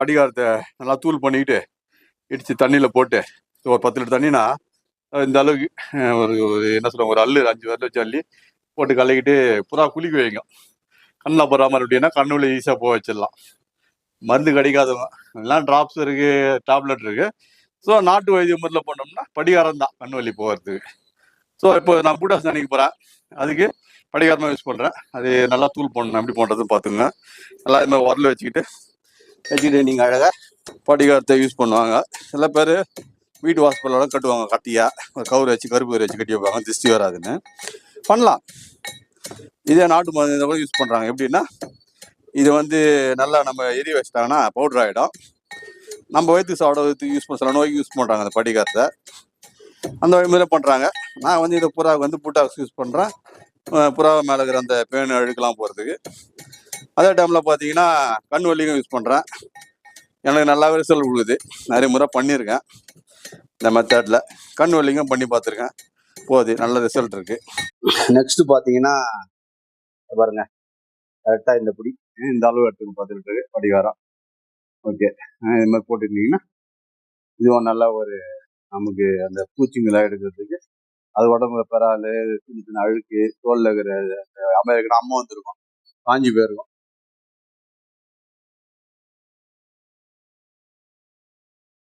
அடிகாரத்தை நல்லா தூள் பண்ணிக்கிட்டு இடித்து தண்ணியில் போட்டு ஒரு பத்து லிட்டர் தண்ணினா இந்த அளவுக்கு ஒரு ஒரு என்ன சொல்லுவாங்க ஒரு அல்லு அஞ்சு வரல வச்சு அள்ளி போட்டு கலக்கிட்டு புறா குளிக்க வைங்க. கண்ணில் போடாமல் அப்படின்னா கண்ணுள்ள ஈஸியாக போக வச்சிடலாம். மருந்து கிடைக்காதவங்க எல்லாம் ட்ராப்ஸ் இருக்குது டேப்லெட் இருக்குது ஸோ நாட்டு வைத்திய முறையில் பண்ணோம்னா படிகாரம் தான் கண் வலி போகிறதுக்கு ஸோ இப்போ நான் பூட்டாஸ் நினைக்க போகிறேன் அதுக்கு படிகாரமாக யூஸ் பண்ணுறேன் அது நல்லா தூள் போடணும் எப்படி பண்ணுறதுன்னு பார்த்துங்க நல்லா இது மாதிரி உரல வச்சுக்கிட்டு வச்சுக்கிட்டு அழகாக படிகாரத்தை யூஸ் பண்ணுவாங்க. சில பேர் வீட்டு வாசப்பெல்லாம் கட்டுவாங்க கட்டியாக ஒரு கவுரு வச்சு கருப்பு கயிறு வச்சு கட்டி வைப்பாங்க. திருஷ்டி வராதுன்னு. பண்ணலாம். இதே நாட்டு மருந்து கூட யூஸ் பண்ணுறாங்க எப்படின்னா இது வந்து நல்லா நம்ம எரி வச்சிட்டாங்கன்னா பவுடர் ஆகிடும் நம்ம வயிற்று சாப்பிட்றதுக்கு யூஸ் பண்ண சில நோய்க்கு யூஸ் பண்ணுறாங்க அந்த படிகாரத்தை. அந்த வழிமுறை பண்ணுறாங்க நான் வந்து இதை புறாவுக்கு வந்து புட்டாக்ஸ் யூஸ் பண்ணுறேன் புறா மேலே இருக்கிற அந்த பேன் அழுக்கெல்லாம் போகிறதுக்கு அதே டைமில் பார்த்தீங்கன்னா கண் வலிக்கும் யூஸ் பண்ணுறேன் எனக்கு நல்லாவே ரிசல்ட் கொடுக்குது நிறைய முறை பண்ணியிருக்கேன். இந்த மெத்தடில் கண் வலிக்கும் பண்ணி பார்த்துருக்கேன் போகுது. நல்ல ரிசல்ட் இருக்குது நெக்ஸ்ட்டு பார்த்தீங்கன்னா பாருங்க. கரெக்டாக இந்த பிடி. இந்த அளவு எடுத்துக்கு பார்த்துக்கிட்டு படிகாரம் ஓகே இது மாதிரி போட்டுருந்தீங்கன்னா இதுவும் நல்ல ஒரு நமக்கு அந்த பூச்சிங்கெல்லாம் எடுக்கிறதுக்கு அது உடம்புல பெறாலு சின்ன சின்ன அழுக்கு தோலில் இருக்கிற அந்த அமெரிக்கன் அம்மா வந்துருக்கும். காஞ்சி போயிருக்கும்.